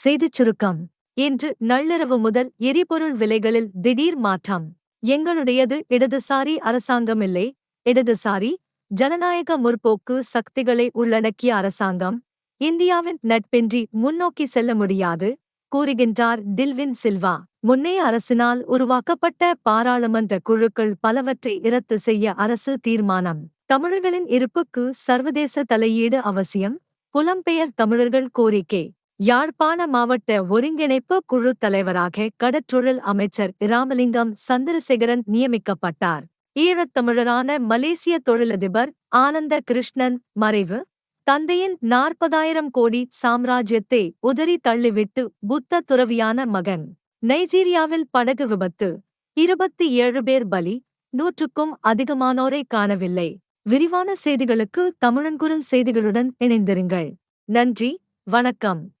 செய்திச் சுருக்கம் இன்று நள்ளிரவு முதல் எரிபொருள் விலைகளில் திடீர் மாற்றம். எங்களுடையது இடதுசாரி அரசாங்கமில்லை. இடதுசாரி ஜனநாயக முற்போக்கு சக்திகளை உள்ளடக்கிய அரசாங்கம். இந்தியாவின் நட்பின்றி முன்னோக்கி செல்ல முடியாது கூறுகின்றார் டில்வின் சில்வா. முன்னைய அரசினால் உருவாக்கப்பட்ட பாராளுமன்ற குழுக்கள் பலவற்றை இரத்து செய்ய அரசு தீர்மானம். தமிழர்களின் இருப்புக்கு சர்வதேச தலையீடு அவசியம் புலம்பெயர் தமிழர்கள் கோரிக்கை. யாழ்ப்பாண மாவட்ட ஒருங்கிணைப்பு குழு தலைவராக கடற்றொழில் அமைச்சர் இராமலிங்கம் சந்திரசேகரன் நியமிக்கப்பட்டார். ஈழத்தமிழரான மலேசிய தொழிலதிபர் ஆனந்த கிருஷ்ணன் மறைவு. தந்தையின் நாற்பதாயிரம் கோடி சாம்ராஜ்யத்தை உதறி தள்ளிவிட்டு புத்த துறவியான மகன். நைஜீரியாவில் படகு விபத்து. இருபத்தி ஏழு பேர் பலி. நூற்றுக்கும் அதிகமானோரை காணவில்லை. விரிவான செய்திகளுக்கு தமிழன்குரல் செய்திகளுடன் இணைந்திருங்கள். நன்றி. வணக்கம்.